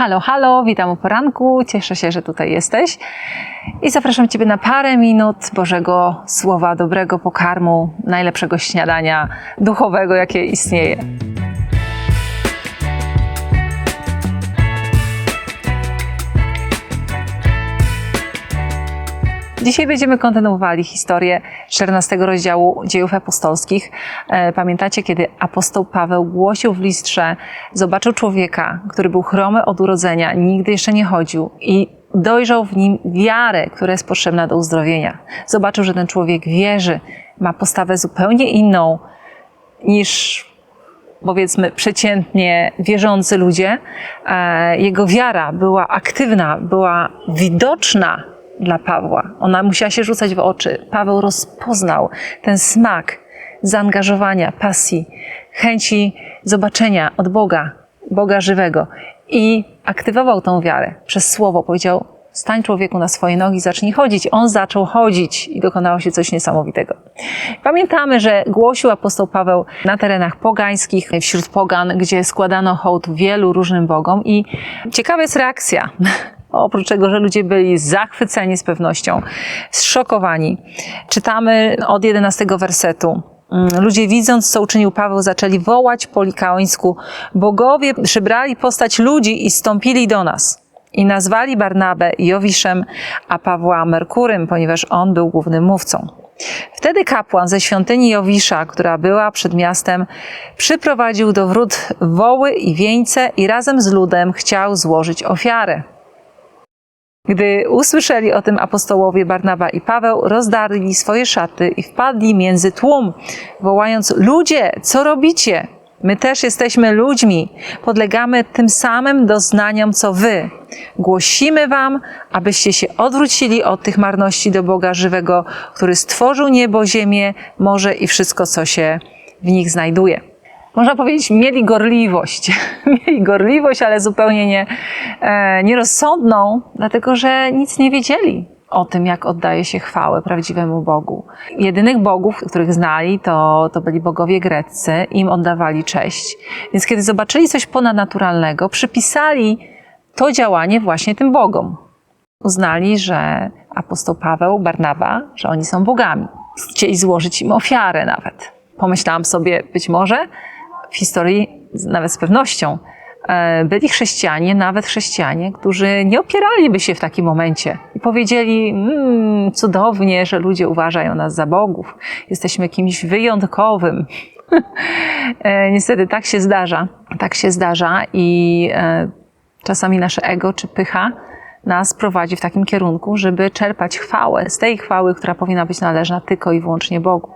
Halo, halo, witam o poranku. Cieszę się, że tutaj jesteś. I zapraszam Ciebie na parę minut Bożego Słowa, dobrego pokarmu, najlepszego śniadania duchowego, jakie istnieje. Dzisiaj będziemy kontynuowali historię 14 rozdziału Dziejów Apostolskich. E, Pamiętacie, kiedy apostoł Paweł głosił w listrze, zobaczył człowieka, który był chromy od urodzenia, nigdy jeszcze nie chodził i dojrzał w nim wiarę, która jest potrzebna do uzdrowienia. Zobaczył, że ten człowiek wierzy, ma postawę zupełnie inną niż powiedzmy przeciętnie wierzący ludzie. E, Jego wiara była aktywna, była widoczna dla Pawła. Ona musiała się rzucać w oczy. Paweł rozpoznał ten smak zaangażowania, pasji, chęci zobaczenia od Boga, Boga żywego i aktywował tą wiarę przez słowo. Powiedział: Stań człowieku na swoje nogi, zacznij chodzić. On zaczął chodzić i dokonało się coś niesamowitego. Pamiętamy, że głosił apostoł Paweł na terenach pogańskich, wśród pogan, gdzie składano hołd wielu różnym bogom i ciekawa jest reakcja Oprócz tego, że ludzie byli zachwyceni z pewnością, zszokowani. Czytamy od 11 wersetu. Ludzie widząc, co uczynił Paweł, zaczęli wołać po likaońsku. Bogowie przybrali postać ludzi i stąpili do nas. I nazwali Barnabę Jowiszem, a Pawła Merkurym, ponieważ on był głównym mówcą. Wtedy kapłan ze świątyni Jowisza, która była przed miastem, przyprowadził do wrót woły i wieńce i razem z ludem chciał złożyć ofiarę. Gdy usłyszeli o tym apostołowie Barnaba i Paweł, rozdarli swoje szaty i wpadli między tłum, wołając: Ludzie, co robicie? My też jesteśmy ludźmi, podlegamy tym samym doznaniom co wy. Głosimy wam, abyście się odwrócili od tych marności do Boga żywego, który stworzył niebo, ziemię, morze i wszystko, co się w nich znajduje można powiedzieć, mieli gorliwość. mieli gorliwość, ale zupełnie nie, e, nierozsądną, dlatego że nic nie wiedzieli o tym, jak oddaje się chwałę prawdziwemu Bogu. Jedynych bogów, których znali, to, to byli bogowie greccy, im oddawali cześć. Więc kiedy zobaczyli coś ponadnaturalnego, przypisali to działanie właśnie tym bogom. Uznali, że apostoł Paweł, Barnaba, że oni są bogami. Chcieli złożyć im ofiarę nawet. Pomyślałam sobie, być może w historii, nawet z pewnością, e, byli chrześcijanie, nawet chrześcijanie, którzy nie opieraliby się w takim momencie i powiedzieli: mmm, cudownie, że ludzie uważają nas za bogów, jesteśmy kimś wyjątkowym. E, niestety tak się zdarza, tak się zdarza i e, czasami nasze ego czy pycha nas prowadzi w takim kierunku, żeby czerpać chwałę z tej chwały, która powinna być należna tylko i wyłącznie Bogu.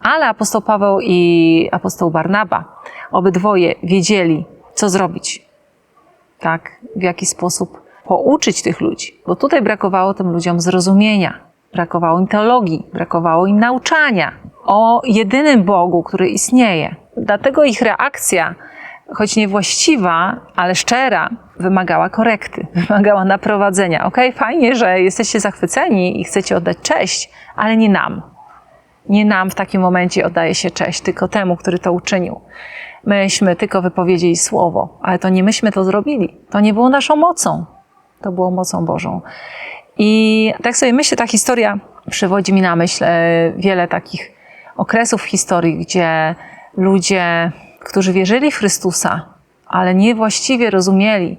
Ale apostoł Paweł i apostoł Barnaba, obydwoje wiedzieli, co zrobić. Tak, w jaki sposób pouczyć tych ludzi, bo tutaj brakowało tym ludziom zrozumienia, brakowało im teologii, brakowało im nauczania o jedynym Bogu, który istnieje. Dlatego ich reakcja, choć niewłaściwa, ale szczera, wymagała korekty, wymagała naprowadzenia. Ok, fajnie, że jesteście zachwyceni i chcecie oddać cześć, ale nie nam nie nam w takim momencie oddaje się cześć, tylko temu, który to uczynił. Myśmy tylko wypowiedzieli słowo, ale to nie myśmy to zrobili. To nie było naszą mocą, to było mocą Bożą. I tak sobie myślę, ta historia przywodzi mi na myśl e, wiele takich okresów w historii, gdzie ludzie, którzy wierzyli w Chrystusa, ale niewłaściwie rozumieli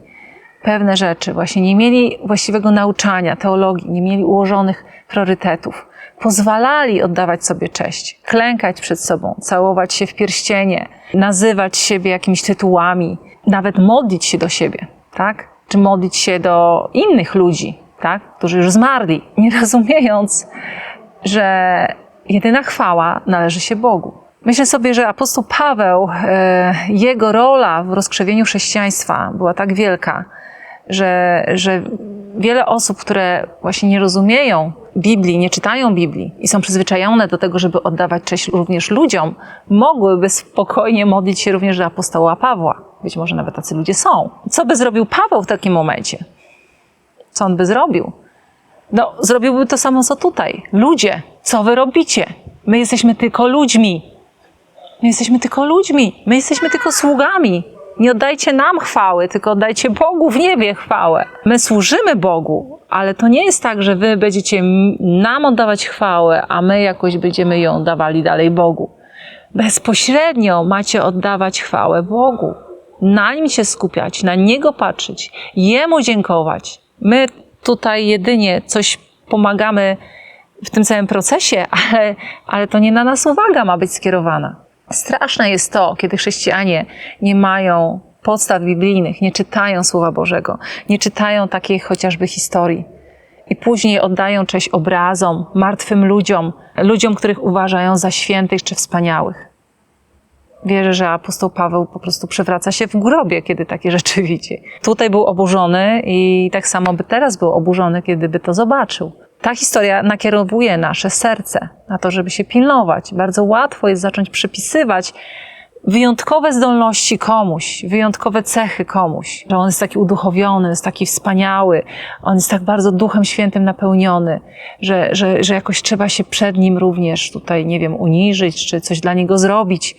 pewne rzeczy, właśnie nie mieli właściwego nauczania, teologii, nie mieli ułożonych priorytetów pozwalali oddawać sobie cześć, klękać przed sobą, całować się w pierścienie, nazywać siebie jakimiś tytułami, nawet modlić się do siebie, tak? Czy modlić się do innych ludzi, tak? Którzy już zmarli, nie rozumiejąc, że jedyna chwała należy się Bogu. Myślę sobie, że apostoł Paweł, e, jego rola w rozkrzewieniu chrześcijaństwa była tak wielka, że, że wiele osób, które właśnie nie rozumieją Biblii, nie czytają Biblii i są przyzwyczajone do tego, żeby oddawać cześć również ludziom, mogłyby spokojnie modlić się również do apostoła Pawła. Być może nawet tacy ludzie są. Co by zrobił Paweł w takim momencie? Co on by zrobił? No, zrobiłby to samo, co tutaj. Ludzie, co wy robicie? My jesteśmy tylko ludźmi. My jesteśmy tylko ludźmi. My jesteśmy tylko sługami. Nie oddajcie nam chwały, tylko oddajcie Bogu w niebie chwałę. My służymy Bogu, ale to nie jest tak, że wy będziecie nam oddawać chwałę, a my jakoś będziemy ją dawali dalej Bogu. Bezpośrednio macie oddawać chwałę Bogu. Na nim się skupiać, na niego patrzeć, jemu dziękować. My tutaj jedynie coś pomagamy w tym całym procesie, ale, ale to nie na nas uwaga ma być skierowana. Straszne jest to, kiedy chrześcijanie nie mają podstaw biblijnych, nie czytają Słowa Bożego, nie czytają takiej chociażby historii. I później oddają cześć obrazom, martwym ludziom, ludziom, których uważają za świętych czy wspaniałych. Wierzę, że apostoł Paweł po prostu przewraca się w grobie, kiedy takie rzeczy widzi. Tutaj był oburzony i tak samo by teraz był oburzony, kiedy by to zobaczył. Ta historia nakierowuje nasze serce na to, żeby się pilnować. Bardzo łatwo jest zacząć przypisywać wyjątkowe zdolności komuś, wyjątkowe cechy komuś. Że on jest taki uduchowiony, jest taki wspaniały, on jest tak bardzo Duchem Świętym napełniony, że, że, że jakoś trzeba się przed nim również tutaj, nie wiem, uniżyć, czy coś dla niego zrobić,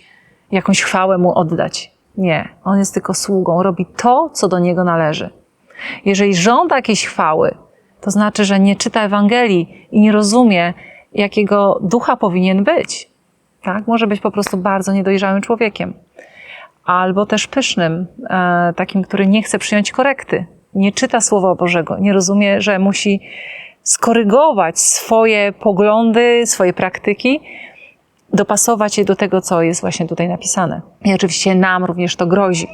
jakąś chwałę mu oddać. Nie, on jest tylko sługą, robi to, co do niego należy. Jeżeli żąda jakiejś chwały, to znaczy, że nie czyta Ewangelii i nie rozumie, jakiego ducha powinien być. Tak? Może być po prostu bardzo niedojrzałym człowiekiem. Albo też pysznym, e, takim, który nie chce przyjąć korekty, nie czyta Słowa Bożego, nie rozumie, że musi skorygować swoje poglądy, swoje praktyki, dopasować je do tego, co jest właśnie tutaj napisane. I oczywiście nam również to grozi.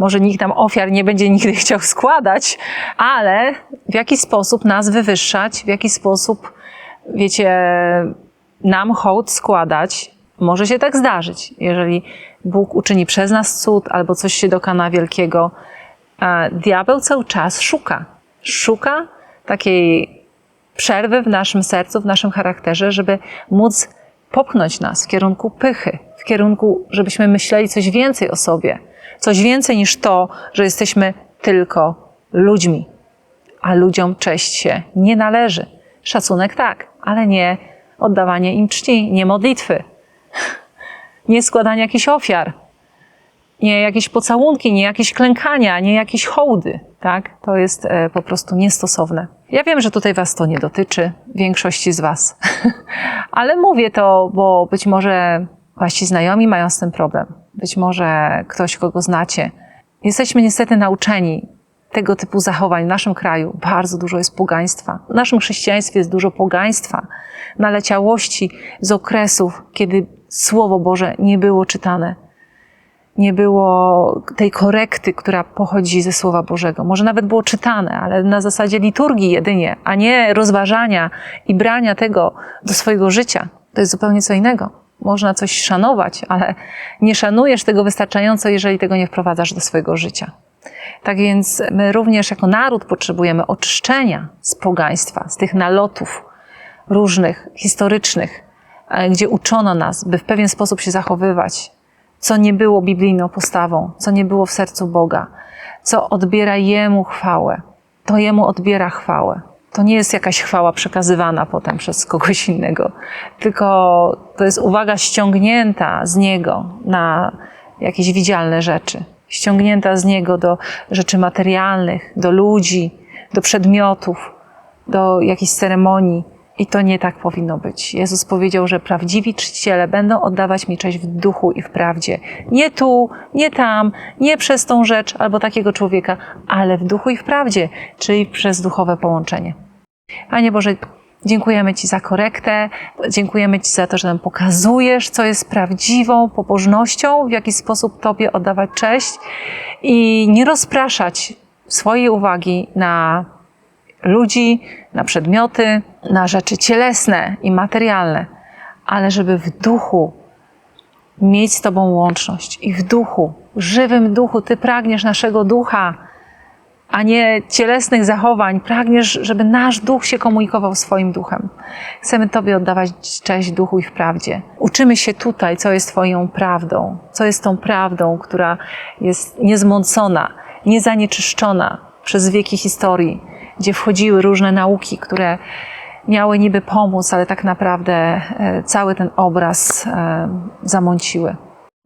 Może nikt nam ofiar nie będzie nigdy chciał składać, ale w jaki sposób nas wywyższać, w jaki sposób, wiecie, nam hołd składać, może się tak zdarzyć. Jeżeli Bóg uczyni przez nas cud albo coś się dokona wielkiego, diabeł cały czas szuka. Szuka takiej przerwy w naszym sercu, w naszym charakterze, żeby móc popchnąć nas w kierunku pychy, w kierunku, żebyśmy myśleli coś więcej o sobie, coś więcej niż to, że jesteśmy tylko ludźmi, a ludziom cześć się nie należy. Szacunek tak, ale nie oddawanie im czci, nie modlitwy, nie składanie jakichś ofiar, nie jakieś pocałunki, nie jakieś klękania, nie jakieś hołdy, tak? To jest e, po prostu niestosowne. Ja wiem, że tutaj Was to nie dotyczy, większości z Was, ale mówię to, bo być może Wasi znajomi mają z tym problem. Być może ktoś, kogo znacie. Jesteśmy niestety nauczeni tego typu zachowań w naszym kraju. Bardzo dużo jest pogaństwa. W naszym chrześcijaństwie jest dużo pogaństwa, naleciałości z okresów, kiedy Słowo Boże nie było czytane nie było tej korekty, która pochodzi ze Słowa Bożego. Może nawet było czytane, ale na zasadzie liturgii jedynie, a nie rozważania i brania tego do swojego życia. To jest zupełnie co innego. Można coś szanować, ale nie szanujesz tego wystarczająco, jeżeli tego nie wprowadzasz do swojego życia. Tak więc my również jako naród potrzebujemy oczyszczenia z pogaństwa, z tych nalotów różnych, historycznych, e, gdzie uczono nas, by w pewien sposób się zachowywać, co nie było biblijną postawą, co nie było w sercu Boga, co odbiera Jemu chwałę. To Jemu odbiera chwałę. To nie jest jakaś chwała przekazywana potem przez kogoś innego, tylko to jest uwaga ściągnięta z Niego na jakieś widzialne rzeczy, ściągnięta z Niego do rzeczy materialnych, do ludzi, do przedmiotów, do jakichś ceremonii. I to nie tak powinno być. Jezus powiedział, że prawdziwi czciciele będą oddawać mi cześć w duchu i w prawdzie. Nie tu, nie tam, nie przez tą rzecz albo takiego człowieka, ale w duchu i w prawdzie, czyli przez duchowe połączenie. Panie Boże, dziękujemy Ci za korektę, dziękujemy Ci za to, że nam pokazujesz, co jest prawdziwą pobożnością, w jaki sposób Tobie oddawać cześć i nie rozpraszać swojej uwagi na ludzi, na przedmioty, na rzeczy cielesne i materialne, ale żeby w duchu mieć z Tobą łączność i w duchu, żywym duchu, Ty pragniesz naszego ducha, a nie cielesnych zachowań. Pragniesz, żeby nasz duch się komunikował swoim duchem. Chcemy Tobie oddawać cześć duchu i w prawdzie. Uczymy się tutaj, co jest Twoją prawdą, co jest tą prawdą, która jest niezmącona, niezanieczyszczona przez wieki historii, gdzie wchodziły różne nauki, które miały niby pomóc, ale tak naprawdę e, cały ten obraz e, zamąciły.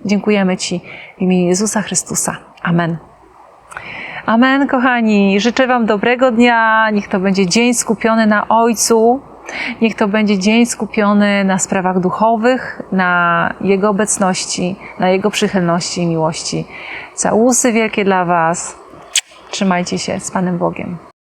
Dziękujemy Ci w imieniu Jezusa Chrystusa. Amen. Amen, kochani. Życzę Wam dobrego dnia. Niech to będzie dzień skupiony na Ojcu. Niech to będzie dzień skupiony na sprawach duchowych, na Jego obecności, na Jego przychylności i miłości. Całusy wielkie dla Was. Trzymajcie się z Panem Bogiem.